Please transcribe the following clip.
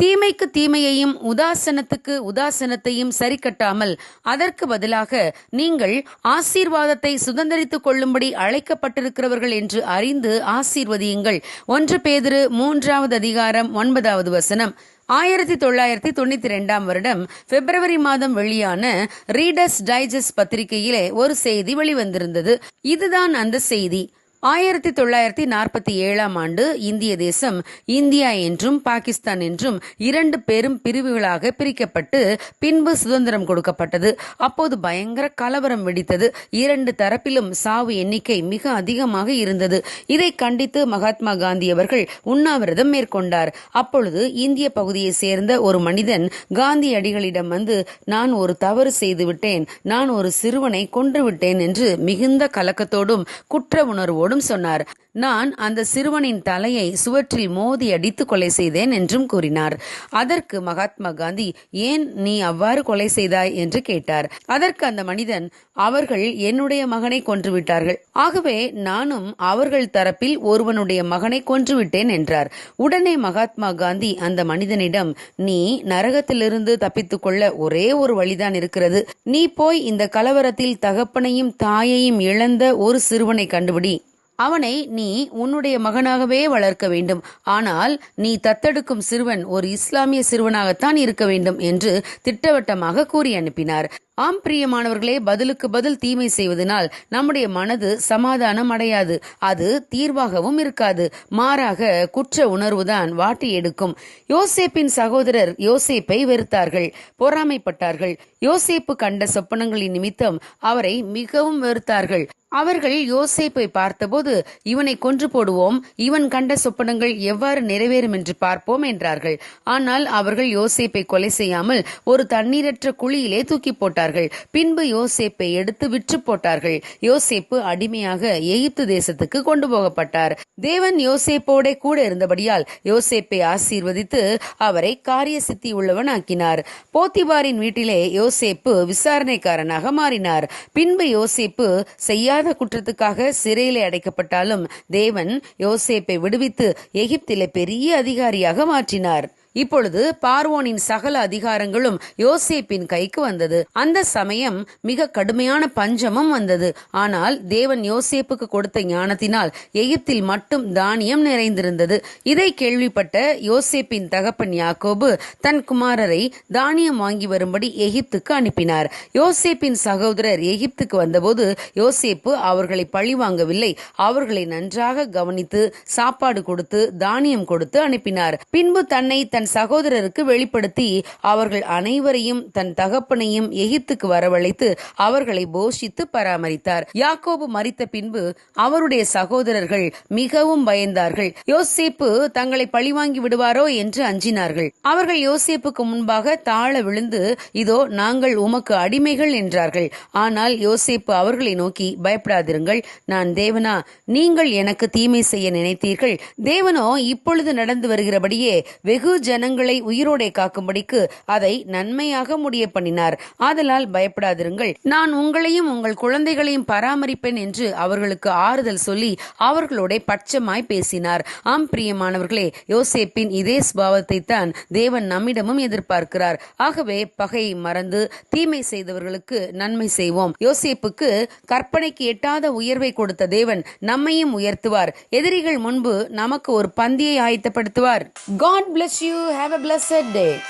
தீமைக்கு தீமையையும் உதாசனத்துக்கு உதாசனத்தையும் சரிக்கட்டாமல் அதற்கு பதிலாக நீங்கள் ஆசீர்வாதத்தை சுதந்திரித்துக் கொள்ளும்படி அழைக்கப்பட்டிருக்கிறவர்கள் என்று அறிந்து ஆசீர்வதியுங்கள். ஒன்று பேதிரு மூன்றாவது அதிகாரம் ஒன்பதாவது வசனம். ஆயிரத்தி தொள்ளாயிரத்தி தொண்ணூத்தி ரெண்டாம் வருடம் பிப்ரவரி மாதம் வெளியான ரீடர்ஸ் டைஜஸ்ட் பத்திரிகையிலே ஒரு செய்தி வெளிவந்திருந்தது. இதுதான் அந்த செய்தி. ஆயிரத்தி தொள்ளாயிரத்தி நாற்பத்தி ஏழாம் ஆண்டு இந்திய தேசம் இந்தியா என்றும் பாகிஸ்தான் என்றும் இரண்டு பெரும் பிரிவுகளாக பிரிக்கப்பட்டு பின்பு சுதந்திரம் கொடுக்கப்பட்டது. அப்போது பயங்கர கலவரம் வெடித்தது. இரண்டு தரப்பிலும் சாவு எண்ணிக்கை மிக அதிகமாக இருந்தது. இதை கண்டித்து மகாத்மா காந்தி அவர்கள் உண்ணாவிரதம் மேற்கொண்டார். அப்பொழுது இந்திய பகுதியை சேர்ந்த ஒரு மனிதன் காந்தி அடிகளிடம் வந்து நான் ஒரு தவறு செய்துவிட்டேன் நான் ஒரு சிறுவனை கொன்று விட்டேன் என்று மிகுந்த கலக்கத்தோடும் குற்ற உணர்வோடும் சொன்னார். நான் அந்த சிறுவனின் தலையை சுவற்றில் மோதி அடித்து கொலை செய்தேன் என்றும் கூறினார். அதற்கு மகாத்மா காந்தி ஏன் நீ அவ்வாறு கொலை செய்தாய்? என்று கேட்டார். அதற்கு அந்த மனிதன் அவர்கள் என்னுடைய மகனை கொன்று விட்டார்கள். ஆகவே நானும் அவர்கள் தரப்பில் ஒருவனுடைய மகனை கொன்றுவிட்டேன் என்றார். உடனே மகாத்மா காந்தி அந்த மனிதனிடம் நீ நரகத்திலிருந்து தப்பித்துக் கொள்ள ஒரே ஒரு வழிதான் இருக்கிறது. நீ போய் இந்த கலவரத்தில் தகப்பனையும் தாயையும் இழந்த ஒரு சிறுவனை கண்டுபிடி. அவனை நீ உன்னுடைய மகனாகவே வளர்க்க வேண்டும். ஆனால் நீ தத்தெடுக்கும் சிறுவன் ஒரு இஸ்லாமிய சிறுவனாகத்தான் இருக்க வேண்டும் என்று திட்டவட்டமாக கூறி அனுப்பினார். ஆம் பிரியமானவர்களே பதிலுக்கு பதில் தீமை செய்வதனால் நம்முடைய மனது சமாதானம் அடையாது. அது தீர்வாகவும் இருக்காது. மாறாக குற்ற உணர்வுதான் வாட்டி எடுக்கும். யோசேப்பின் சகோதரர் யோசேப்பை வெறுத்தார்கள். பொறாமைப்பட்டார்கள். யோசேப்பு கண்ட சொப்பனங்களின் நிமித்தம் அவரை மிகவும் வெறுத்தார்கள். அவர்கள் யோசேப்பை பார்த்தபோது இவனை கொன்று போடுவோம். இவன் கண்ட சொப்பனங்கள் எவ்வாறு நிறைவேறும் என்று பார்ப்போம் என்றார்கள். ஆனால் அவர்கள் யோசேப்பை கொலை செய்யாமல் ஒரு தண்ணீரற்ற குழியிலே தூக்கி போட்டார்கள். பின்பு யோசேப்பை எடுத்து விற்று போட்டார்கள். யோசேப்பு அடிமையாக எகிப்து தேசத்துக்கு கொண்டு போகப்பட்டார். தேவன் யோசேப்போட கூட இருந்தபடியால் யோசேப்பை ஆசீர்வதித்து அவரை காரிய சித்தி உள்ளவன் ஆக்கினார் போத்திபாரின் வீட்டிலே யோசேப்பு விசாரணைக்காரனாக மாறினார். பின்பு யோசேப்பு செய்யாத குற்றத்துக்காக சிறையிலே அடைக்கப்பட்டாலும் தேவன் யோசேப்பை விடுவித்து எகிப்திலே பெரிய அதிகாரியாக மாற்றினார். இப்பொழுது பார்வோனின் சகல அதிகாரங்களும் யோசேப்பின் கைக்கு வந்தது. அந்த சமயம் மிக கடுமையான பஞ்சமும் வந்தது. ஆனால் தேவன் யோசேப்புக்கு கொடுத்த ஞானத்தினால் எகிப்தில் மட்டும் தானியம் நிறைந்திருந்தது. இதை கேள்விப்பட்ட யோசேப்பின் தகப்பன் யாக்கோபு தன் குமாரரை தானியம் வாங்கி வரும்படி எகிப்துக்கு அனுப்பினார். யோசேப்பின் சகோதரர் எகிப்துக்கு வந்தபோது யோசேப்பு அவர்களை பழி வாங்கவில்லை. அவர்களை நன்றாக கவனித்து சாப்பாடு கொடுத்து தானியம் கொடுத்து அனுப்பினார். பின்பு தன்னை தன் சகோதரருக்கு வெளிப்படுத்தி அவர்கள் அனைவரையும் தன் தகப்பனையும் எகிப்துக்கு வரவழைத்து அவர்களை போஷித்து பராமரித்தார். யாக்கோபு மறித்த பின்பு அவருடைய சகோதரர்கள் மிகவும் பயந்தார்கள். யோசேப்பு தங்களை பழிவாங்கி விடுவாரோ என்று அஞ்சினார்கள். அவர்கள் யோசேப்புக்கு முன்பாக தாழ விழுந்து இதோ நாங்கள் உமக்கு அடிமைகள் என்றார்கள். ஆனால் யோசேப்பு அவர்களை நோக்கி பயப்படாதிருங்கள் நான் தேவனா? நீங்கள் எனக்கு தீமை செய்ய நினைத்தீர்கள். தேவனோ இப்பொழுது நடந்து வருகிறபடியே வெகு ஜனங்களை உயிரோடே காக்கும்படிக்கு அதை நன்மையாக முடிய பண்ணினார் ஆதலால் பயப்படாதிருங்கள். நான் உங்களையும் உங்கள் குழந்தைகளையும் பராமரிப்பேன் என்று அவர்களுக்கு ஆறுதல் சொல்லி அவர்களோட பட்சமாய் பேசினார். ஆம் பிரியமானவர்களே யோசேப்பின் இதே சுபாவத்தை தான் தேவன் நம்மிடமும் எதிர்பார்க்கிறார். ஆகவே பகையை மறந்து தீமை செய்தவர்களுக்கு நன்மை செய்வோம். யோசேப்புக்கு கற்பனைக்கு எட்டாத உயர்வை கொடுத்த தேவன் நம்மையும் உயர்த்துவார். எதிரிகள் முன்பு நமக்கு ஒரு பந்தியை ஆயத்தப்படுத்துவார். God bless have a blessed day